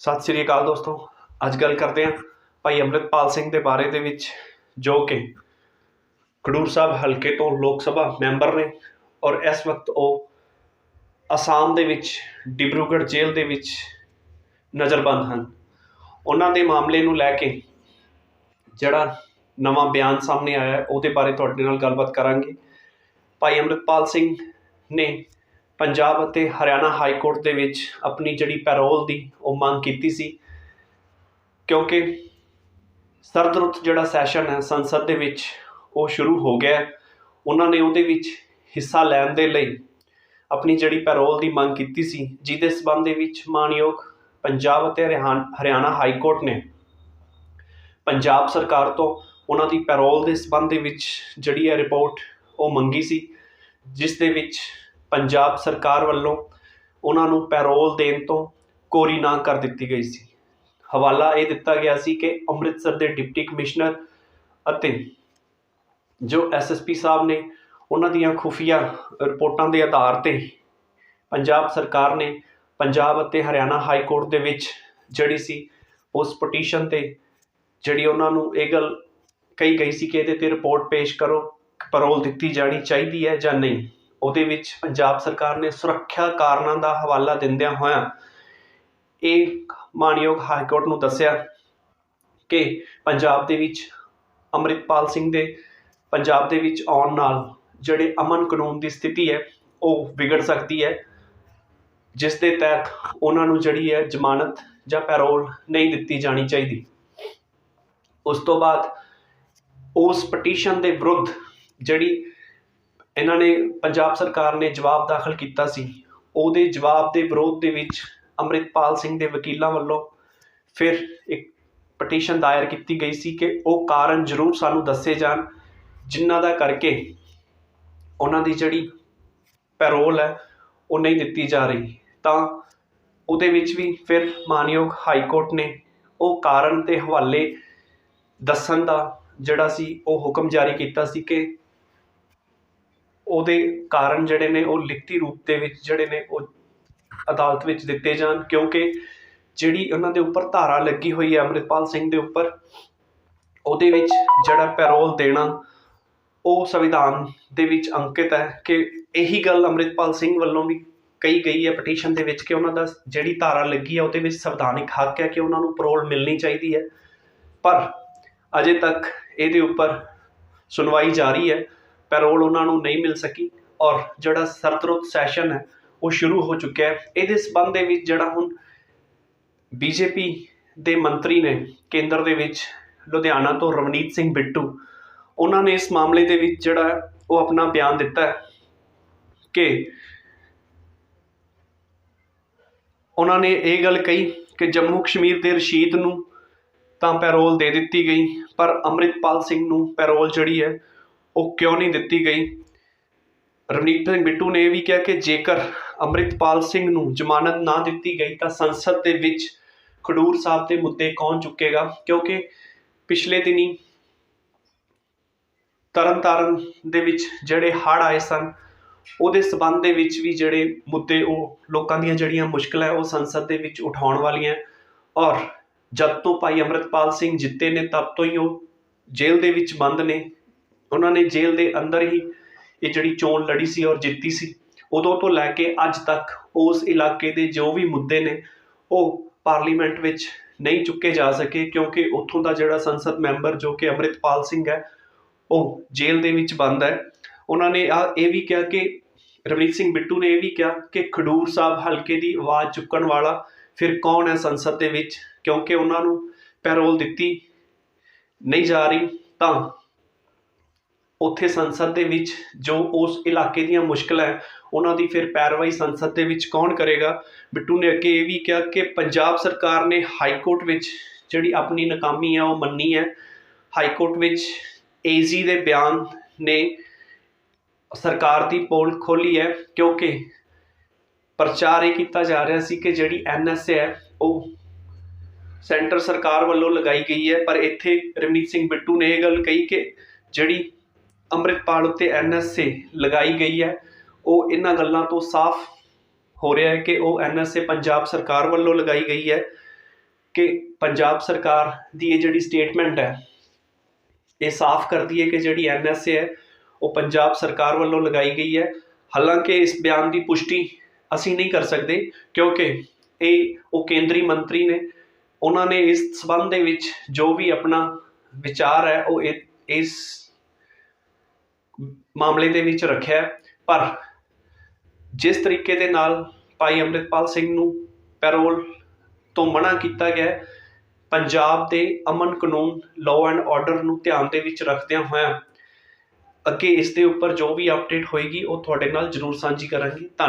ਸਤਿ ਸ੍ਰੀ ਅਕਾਲ ਦੋਸਤੋ। ਅੱਜ ਗੱਲ ਕਰਦੇ ਹਾਂ ਭਾਈ ਅੰਮ੍ਰਿਤਪਾਲ ਸਿੰਘ ਦੇ ਬਾਰੇ ਦੇ ਵਿੱਚ, ਜੋ ਕਿ ਖਡੂਰ ਸਾਹਿਬ ਹਲਕੇ ਤੋਂ ਲੋਕ ਸਭਾ ਮੈਂਬਰ ਨੇ ਔਰ ਇਸ ਵਕਤ ਉਹ ਅਸਾਮ ਦੇ ਵਿੱਚ, ਡਿਬਰੂਗੜ੍ਹ ਜੇਲ੍ਹ ਦੇ ਵਿੱਚ ਨਜ਼ਰਬੰਦ ਹਨ। ਉਹਨਾਂ ਦੇ ਮਾਮਲੇ ਨੂੰ ਲੈ ਕੇ ਜਿਹੜਾ ਨਵਾਂ ਬਿਆਨ ਸਾਹਮਣੇ ਆਇਆ ਉਹਦੇ ਬਾਰੇ ਤੁਹਾਡੇ ਨਾਲ ਗੱਲਬਾਤ ਕਰਾਂਗੇ। ਭਾਈ ਅੰਮ੍ਰਿਤਪਾਲ ਸਿੰਘ ਨੇ ਪੰਜਾਬ ਅਤੇ ਹਰਿਆਣਾ ਹਾਈ ਕੋਰਟ ਦੇ ਵਿੱਚ ਆਪਣੀ ਜਿਹੜੀ ਪੈਰੋਲ ਦੀ ਉਹ ਮੰਗ ਕੀਤੀ ਸੀ, ਕਿਉਂਕਿ ਸਰਦ ਰੁੱਤ ਜਿਹੜਾ ਸੈਸ਼ਨ ਹੈ ਸੰਸਦ ਦੇ ਵਿੱਚ ਉਹ ਸ਼ੁਰੂ ਹੋ ਗਿਆ ਉਹਨਾਂ ਨੇ ਉਹਦੇ ਵਿੱਚ ਹਿੱਸਾ ਲੈਣ ਦੇ ਲਈ ਆਪਣੀ ਜਿਹੜੀ ਪੈਰੋਲ ਦੀ ਮੰਗ ਕੀਤੀ ਸੀ, ਜਿਹਦੇ ਸਬੰਧ ਦੇ ਵਿੱਚ ਮਾਨਯੋਗ ਪੰਜਾਬ ਅਤੇ ਹਰਿਆਣ- ਹਰਿਆਣਾ ਹਾਈ ਕੋਰਟ ਨੇ ਪੰਜਾਬ ਸਰਕਾਰ ਤੋਂ ਉਹਨਾਂ ਦੀ ਪੈਰੋਲ ਦੇ ਸਬੰਧ ਦੇ ਵਿੱਚ ਜਿਹੜੀ ਹੈ ਰਿਪੋਰਟ ਉਹ ਮੰਗੀ ਸੀ, ਜਿਸ ਦੇ ਵਿੱਚ ਪੰਜਾਬ ਸਰਕਾਰ ਵੱਲੋਂ ਉਹਨਾਂ ਨੂੰ ਪੈਰੋਲ ਦੇਣ ਤੋਂ ਕੋਰੀ ਨਾ ਕਰ ਦਿੱਤੀ ਗਈ ਸੀ। ਹਵਾਲਾ ਇਹ ਦਿੱਤਾ ਗਿਆ ਸੀ ਕਿ ਅੰਮ੍ਰਿਤਸਰ ਦੇ ਡਿਪਟੀ ਕਮਿਸ਼ਨਰ ਅਤੇ ਜੋ ਐਸਐਸਪੀ ਸਾਹਿਬ ਨੇ ਉਹਨਾਂ ਦੀਆਂ ਖੁਫੀਆ ਰਿਪੋਰਟਾਂ ਦੇ ਆਧਾਰ ਤੇ ਪੰਜਾਬ ਸਰਕਾਰ ਨੇ ਪੰਜਾਬ ਅਤੇ ਹਰਿਆਣਾ ਹਾਈ ਕੋਰਟ ਦੇ ਵਿੱਚ ਜਿਹੜੀ ਸੀ ਉਸ ਪਟੀਸ਼ਨ ਤੇ ਜਿਹੜੀ ਉਹਨਾਂ ਨੂੰ ਇਹ ਗੱਲ ਕਹੀ ਗਈ ਸੀ ਕਿ ਇਹਦੇ ਤੇ ਰਿਪੋਰਟ ਪੇਸ਼ ਕਰੋ ਪੈਰੋਲ ਦਿੱਤੀ ਜਾਣੀ ਚਾਹੀਦੀ ਹੈ ਜਾਂ ਨਹੀਂ। ਉਹਦੇ ਵਿੱਚ ਪੰਜਾਬ ਸਰਕਾਰ ਨੇ ਸੁਰੱਖਿਆ ਕਾਰਨਾਂ ਦਾ ਹਵਾਲਾ ਦਿੰਦਿਆਂ ਹੋਇਆਂ ਇਹ ਮਾਨਯੋਗ ਹਾਈ ਕੋਰਟ ਨੂੰ ਦੱਸਿਆ ਕਿ ਪੰਜਾਬ ਦੇ ਵਿੱਚ ਅੰਮ੍ਰਿਤਪਾਲ ਸਿੰਘ ਦੇ ਪੰਜਾਬ ਦੇ ਵਿੱਚ ਆਉਣ ਨਾਲ ਜਿਹੜੇ ਅਮਨ ਕਾਨੂੰਨ ਦੀ ਸਥਿਤੀ ਹੈ, ਉਹ ਵਿਗੜ ਸਕਦੀ ਹੈ। ਜਿਸ ਦੇ ਤਹਿਤ ਉਹਨਾਂ ਨੂੰ ਜਿਹੜੀ ਹੈ ਜ਼ਮਾਨਤ ਜਾਂ ਪੈਰੋਲ ਨਹੀਂ ਦਿੱਤੀ ਜਾਣੀ ਚਾਹੀਦੀ। ਉਸ ਤੋਂ ਬਾਅਦ ਉਸ ਪਟੀਸ਼ਨ ਦੇ ਵਿਰੁੱਧ ਜਿਹੜੀ ਇਹਨਾਂ ਨੇ ਪੰਜਾਬ ਸਰਕਾਰ ਨੇ ਜਵਾਬ ਦਾਖਲ ਕੀਤਾ ਸੀ। ਉਹਦੇ ਜਵਾਬ ਦੇ ਵਿਰੋਧ ਦੇ ਵਿੱਚ ਅੰਮ੍ਰਿਤਪਾਲ ਸਿੰਘ ਦੇ ਵਕੀਲਾਂ ਵੱਲੋਂ ਫਿਰ ਇੱਕ ਪਟੀਸ਼ਨ ਦਾਇਰ ਕੀਤੀ ਗਈ ਸੀ ਕਿ ਉਹ ਕਾਰਨ ਜ਼ਰੂਰ ਸਾਨੂੰ ਦੱਸੇ ਜਾਣ, ਜਿਨ੍ਹਾਂ ਦਾ ਕਰਕੇ ਉਹਨਾਂ ਦੀ ਜਿਹੜੀ ਪੈਰੋਲ ਹੈ, ਉਹ ਨਹੀਂ ਦਿੱਤੀ ਜਾ ਰਹੀ। ਤਾਂ ਉਹਦੇ ਵਿੱਚ ਵੀ ਫਿਰ ਮਾਨਯੋਗ ਹਾਈ ਕੋਰਟ ਨੇ ਉਹ ਕਾਰਨ ਤੇ ਹਵਾਲੇ ਦੱਸਣ ਦਾ ਜਿਹੜਾ ਸੀ, ਉਹ ਹੁਕਮ ਜਾਰੀ ਕੀਤਾ ਸੀ ਕਿ ਉਹਦੇ ਕਾਰਨ ਜਿਹੜੇ ਨੇ ਉਹ ਲਿਖਤੀ ਰੂਪ ਦੇ ਵਿੱਚ ਜਿਹੜੇ ਨੇ ਉਹ ਅਦਾਲਤ ਵਿੱਚ ਦਿੱਤੇ ਜਾਣ, ਕਿਉਂਕਿ ਜਿਹੜੀ ਉਹਨਾਂ ਦੇ ਉੱਪਰ ਧਾਰਾ ਲੱਗੀ ਹੋਈ ਹੈ ਅੰਮ੍ਰਿਤਪਾਲ ਸਿੰਘ ਦੇ ਉੱਪਰ, ਉਹਦੇ ਵਿੱਚ ਜਿਹੜਾ ਪੈਰੋਲ ਦੇਣਾ ਉਹ ਸੰਵਿਧਾਨ ਦੇ ਵਿੱਚ ਅੰਕਿਤ ਹੈ ਕਿ ਇਹੀ ਗੱਲ ਅੰਮ੍ਰਿਤਪਾਲ ਸਿੰਘ ਵੱਲੋਂ ਵੀ ਕਹੀ ਗਈ ਹੈ ਪਟੀਸ਼ਨ ਦੇ ਵਿੱਚ ਕਿ ਉਹਨਾਂ ਦਾ ਜਿਹੜੀ ਧਾਰਾ ਲੱਗੀ ਹੈ ਉਹਦੇ ਵਿੱਚ ਸੰਵਿਧਾਨਿਕ ਹੱਕ ਹੈ ਕਿ ਉਹਨਾਂ ਨੂੰ ਪੈਰੋਲ ਮਿਲਣੀ ਚਾਹੀਦੀ ਹੈ। ਪਰ ਅਜੇ ਤੱਕ ਇਹਦੇ ਉੱਪਰ ਸੁਣਵਾਈ ਜਾਰੀ ਹੈ। ਪੈਰੋਲ ਉਹਨਾਂ ਨੂੰ ਨਹੀਂ ਮਿਲ ਸਕੀ ਔਰ ਜਿਹੜਾ ਸਰਦਰੁੱਤ ਸੈਸ਼ਨ ਹੈ, ਉਹ ਸ਼ੁਰੂ ਹੋ ਚੁੱਕਿਆ ਹੈ। ਇਹਦੇ ਸਬੰਧ ਦੇ ਵਿੱਚ ਜਿਹੜਾ ਹੁਣ ਬੀਜੇਪੀ ਦੇ ਮੰਤਰੀ ਨੇ ਕੇਂਦਰ ਦੇ ਵਿੱਚ ਲੁਧਿਆਣਾ ਤੋਂ ਰਵਨੀਤ ਸਿੰਘ ਬਿੱਟੂ, ਉਹਨਾਂ ਨੇ ਇਸ ਮਾਮਲੇ ਦੇ ਵਿੱਚ ਜਿਹੜਾ ਉਹ ਆਪਣਾ ਬਿਆਨ ਦਿੱਤਾ ਹੈ ਕਿ ਉਹਨਾਂ ਨੇ ਇਹ ਗੱਲ ਕਹੀ ਕਿ ਜੰਮੂ ਕਸ਼ਮੀਰ ਦੇ ਰਸ਼ੀਦ ਨੂੰ ਤਾਂ ਪੈਰੋਲ ਦੇ ਦਿੱਤੀ ਗਈ, ਪਰ ਅੰਮ੍ਰਿਤਪਾਲ ਸਿੰਘ ਨੂੰ ਪੈਰੋਲ ਜਿਹੜੀ ਹੈ ਉਹ ਕਿਉਂ ਨਹੀਂ ਦਿੱਤੀ ਗਈ? ਰਵਨੀਤ ਸਿੰਘ ਬਿੱਟੂ ਨੇ ਇਹ ਵੀ ਕਿਹਾ ਕਿ ਜੇਕਰ ਅੰਮ੍ਰਿਤਪਾਲ ਸਿੰਘ ਨੂੰ ਜ਼ਮਾਨਤ ਨਾ ਦਿੱਤੀ ਗਈ ਤਾਂ ਸੰਸਦ ਦੇ ਵਿੱਚ ਖਡੂਰ ਸਾਹਿਬ ਦੇ ਮੁੱਦੇ ਕੌਣ ਚੁੱਕੇਗਾ? ਕਿਉਂਕਿ ਪਿਛਲੇ ਦਿਨੀ ਤਰਨਤਾਰਨ ਦੇ ਵਿੱਚ ਜਿਹੜੇ ਹੜ੍ਹ ਆਏ ਸਨ, ਉਹਦੇ ਸਬੰਧ ਦੇ ਵਿੱਚ ਵੀ ਜਿਹੜੇ ਮੁੱਦੇ ਉਹ ਲੋਕਾਂ ਦੀਆਂ ਜਿਹੜੀਆਂ ਮੁਸ਼ਕਲਾਂ ਉਹ ਸੰਸਦ ਦੇ ਵਿੱਚ ਉਠਾਉਣ ਵਾਲੀਆਂ ਔਰ ਜਦ ਤੋਂ ਭਾਈ ਅੰਮ੍ਰਿਤਪਾਲ ਸਿੰਘ ਜਿੱਤੇ ਨੇ, ਤਦ ਤੋਂ ਹੀ ਉਹ ਜੇਲ੍ਹ ਦੇ ਵਿੱਚ ਬੰਦ ਨੇ। ਉਹਨਾਂ ਨੇ ਜੇਲ੍ਹ ਦੇ ਅੰਦਰ ਹੀ ਇਹ ਜਿਹੜੀ ਚੋਣ ਲੜੀ ਸੀ ਔਰ ਜਿੱਤੀ ਸੀ, ਉਦੋਂ ਤੋਂ ਲੈ ਕੇ ਅੱਜ ਤੱਕ ਉਸ ਇਲਾਕੇ ਦੇ ਜੋ ਵੀ ਮੁੱਦੇ ਨੇ, ਉਹ ਪਾਰਲੀਮੈਂਟ ਵਿੱਚ ਨਹੀਂ ਚੁੱਕੇ ਜਾ ਸਕੇ ਕਿਉਂਕਿ ਉੱਥੋਂ ਦਾ ਜਿਹੜਾ ਸੰਸਦ ਮੈਂਬਰ ਜੋ ਕਿ ਅੰਮ੍ਰਿਤਪਾਲ ਸਿੰਘ ਹੈ, ਉਹ ਜੇਲ੍ਹ ਦੇ ਵਿੱਚ ਬੰਦ ਹੈ। ਉਹਨਾਂ ਨੇ ਆ ਇਹ ਵੀ ਕਿਹਾ ਕਿ, ਰਵਨੀਤ ਸਿੰਘ ਬਿੱਟੂ ਨੇ ਇਹ ਵੀ ਕਿਹਾ ਕਿ ਖਡੂਰ ਸਾਹਿਬ ਹਲਕੇ ਦੀ ਆਵਾਜ਼ ਚੁੱਕਣ ਵਾਲਾ ਫਿਰ ਕੌਣ ਹੈ ਸੰਸਦ ਦੇ ਵਿੱਚ ਕਿਉਂਕਿ ਉਹਨਾਂ ਨੂੰ ਪੈਰੋਲ ਦਿੱਤੀ ਨਹੀਂ ਜਾ ਰਹੀ ਤਾਂ ਉੱਥੇ ਸੰਸਦ ਦੇ ਵਿੱਚ ਜੋ ਉਸ ਇਲਾਕੇ ਦੀਆਂ ਮੁਸ਼ਕਲਾਂ ਹੈ, ਉਹਨਾਂ ਦੀ ਫਿਰ ਪੈਰਵਾਈ ਸੰਸਦ ਦੇ ਵਿੱਚ ਕੌਣ ਕਰੇਗਾ? ਬਿੱਟੂ ਨੇ ਅੱਗੇ ਇਹ ਵੀ ਕਿਹਾ ਕਿ ਪੰਜਾਬ ਸਰਕਾਰ ਨੇ ਹਾਈ ਕੋਰਟ ਵਿੱਚ ਜਿਹੜੀ ਆਪਣੀ ਨਾਕਾਮੀ ਹੈ ਉਹ ਮੰਨੀ ਹੈ। ਹਾਈ ਕੋਰਟ ਵਿੱਚ ਏਜੀ ਦੇ ਬਿਆਨ ਨੇ ਸਰਕਾਰ ਦੀ ਪੋਲ ਖੋਲੀ ਹੈ ਕਿਉਂਕਿ ਪ੍ਰਚਾਰ ਇਹ ਕੀਤਾ ਜਾ ਰਿਹਾ ਸੀ ਕਿ ਜਿਹੜੀ ਐਨਐਸਏ ਹੈ, ਉਹ ਸੈਂਟਰ ਸਰਕਾਰ ਵੱਲੋਂ ਲਗਾਈ ਗਈ ਹੈ। ਪਰ ਇੱਥੇ ਰਵਨੀਤ ਸਿੰਘ ਬਿੱਟੂ ਨੇ ਇਹ ਗੱਲ ਕਹੀ ਕਿ ਜਿਹੜੀ ਅੰਮ੍ਰਿਤਪਾਲ ਉੱਤੇ ਐਨਐਸਏ ਲਗਾਈ ਗਈ ਹੈ। ਉਹ ਇਹਨਾਂ ਗੱਲਾਂ ਤੋਂ ਸਾਫ਼ ਹੋ ਰਿਹਾ ਹੈ ਕਿ ਉਹ ਐਨਐਸਏ ਪੰਜਾਬ ਸਰਕਾਰ ਵੱਲੋਂ ਲਗਾਈ ਗਈ ਹੈ ਕਿ ਪੰਜਾਬ ਸਰਕਾਰ ਦੀ ਇਹ ਜਿਹੜੀ ਸਟੇਟਮੈਂਟ ਹੈ, ਇਹ ਸਾਫ਼ ਕਰਦੀ ਹੈ ਕਿ ਜਿਹੜੀ ਐਨਐਸਏ ਹੈ, ਉਹ ਪੰਜਾਬ ਸਰਕਾਰ ਵੱਲੋਂ ਲਗਾਈ ਗਈ ਹੈ। ਹਾਲਾਂਕਿ ਇਸ ਬਿਆਨ ਦੀ ਪੁਸ਼ਟੀ ਅਸੀਂ ਨਹੀਂ ਕਰ ਸਕਦੇ ਕਿਉਂਕਿ ਇਹ ਉਹ ਕੇਂਦਰੀ ਮੰਤਰੀ ਨੇ, ਉਹਨਾਂ ਨੇ ਇਸ ਸਬੰਧ ਦੇ ਵਿੱਚ ਜੋ ਵੀ ਆਪਣਾ ਵਿਚਾਰ ਹੈ, ਉਹ ਇਹ- ਇਸ ਮਾਮਲੇ ਦੇ ਵਿੱਚ ਰੱਖਿਆ ਪਰ ਜਿਸ ਤਰੀਕੇ ਦੇ ਨਾਲ ਭਾਈ ਅੰਮ੍ਰਿਤਪਾਲ ਸਿੰਘ ਨੂੰ ਪੈਰੋਲ ਤੋਂ ਮਨਾ ਕੀਤਾ ਗਿਆ ਪੰਜਾਬ ਦੇ ਅਮਨ ਕਾਨੂੰਨ ਲਾਅ ਐਂਡ ਆਰਡਰ ਨੂੰ ਧਿਆਨ ਦੇ ਵਿੱਚ ਰੱਖਦਿਆਂ ਹੋਇਆਂ ਅੱਗੇ ਇਸ ਦੇ ਉੱਪਰ ਜੋ ਵੀ ਅਪਡੇਟ ਹੋਏਗੀ, ਉਹ ਤੁਹਾਡੇ ਨਾਲ ਜ਼ਰੂਰ ਸਾਂਝੀ ਕਰਾਂਗੇ। ਧੰਨਵਾਦ।